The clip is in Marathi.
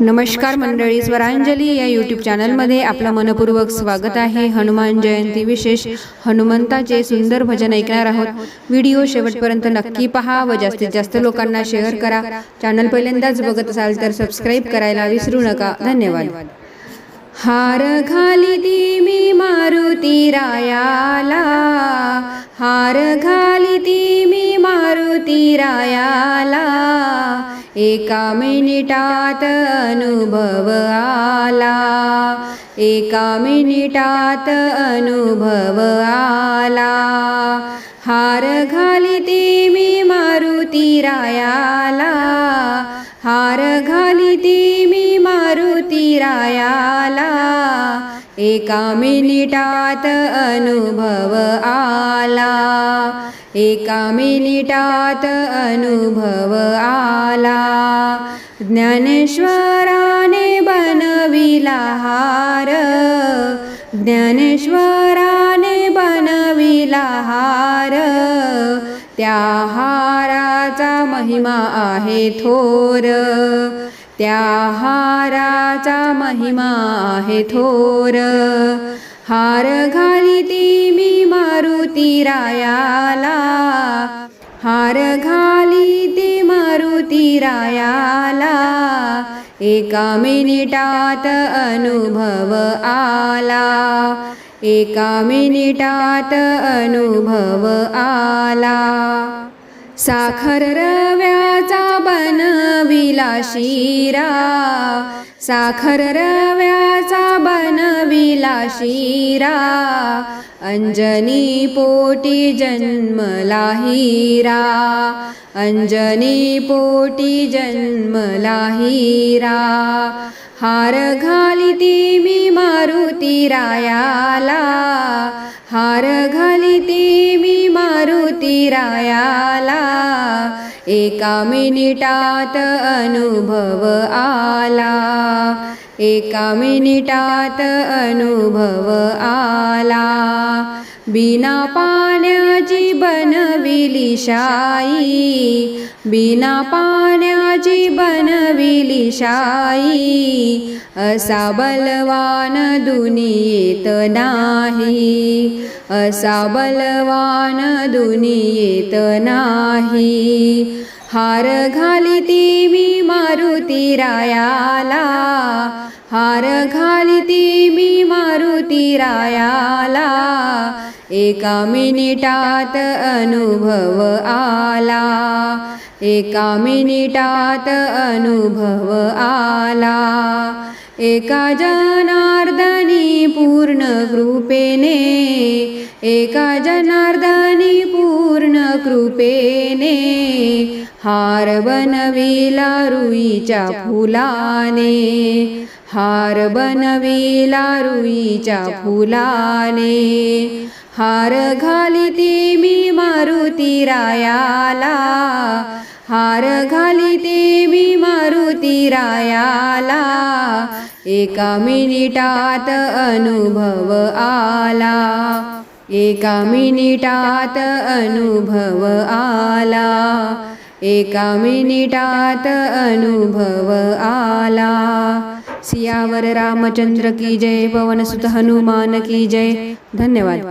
नमस्कार मंडळी स्वरांजली या यूट्यूब चॅनलमध्ये आपलं मनपूर्वक स्वागत आहे. हनुमान जयंती विशेष हनुमंताचे सुंदर भजन ऐकणार आहोत. व्हिडिओ शेवटपर्यंत नक्की पहा. व जास्तीत जास्त लोकांना शेअर करा. चॅनल पहिल्यांदाच बघत असाल तर सबस्क्राईब करायला विसरू नका. धन्यवाद. हार घाली ती मी मारुती रायाला. हार घाली ती मी मारुती रायाला. एका मिनिटात अनुभव आला. एका मिनिटात अनुभव आला. हार घाली ती मी मारुती रायाला. हार घाली ती मी मारुती रायाला. एका मिनिटात अनुभव आला. एका मिनिटात अनुभव आला. ज्ञानेश्वराने बनविला हार. ज्ञानेश्वराने बनविला हार. त्या हाराचा महिमा आहे थोर. त्या हाराचा महिमा आहे थोर. हार घालिती मी मारुती रायाला. हार घालिती मारुती रायाला. एका मिनिटात अनुभव आला. एका मिनिटात अनुभव आला. साखर रव्याचा बनविला शिरा. साखर रव्याचा बनविला शिरा अंजनी पोटी जन्मला हिरा अंजनी पोटी जन्मला हिरा हार घाली ती मी मारुती रायाला हार घाली ती मी मारुती रायाला. एका मिनिटात अनुभव आला एका मिनिटात अनुभव आला. बिना पाण्याची बनविली शाई बिना पाण्याची बनविली शाई असा बलवान दुनियेत नाही. असा बलवान दुनियेत नाही. हार घाली ती मी मारुती रायाला. हार घाली ती मी मारुती रायाला. एका मिनिटात अनुभव आला. एका मिनिटात अनुभव आला. एका जनार्दनी पूर्ण कृपेने एका जनार्दनी पूर्ण कृपेने हार बनविला रुईच्या फुलाने हार बनविला रुईच्या फुलाने हार घाली ती मी मारुती रायाला हार घाली ती मी मारुती रायाला एका मिनिटात अनुभव आला एका मिनिटात अनुभव आला. एका मिनिटात अनुभव आला. सियावर रामचंद्र की जय पवन सुत हनुमान की जय. धन्यवाद.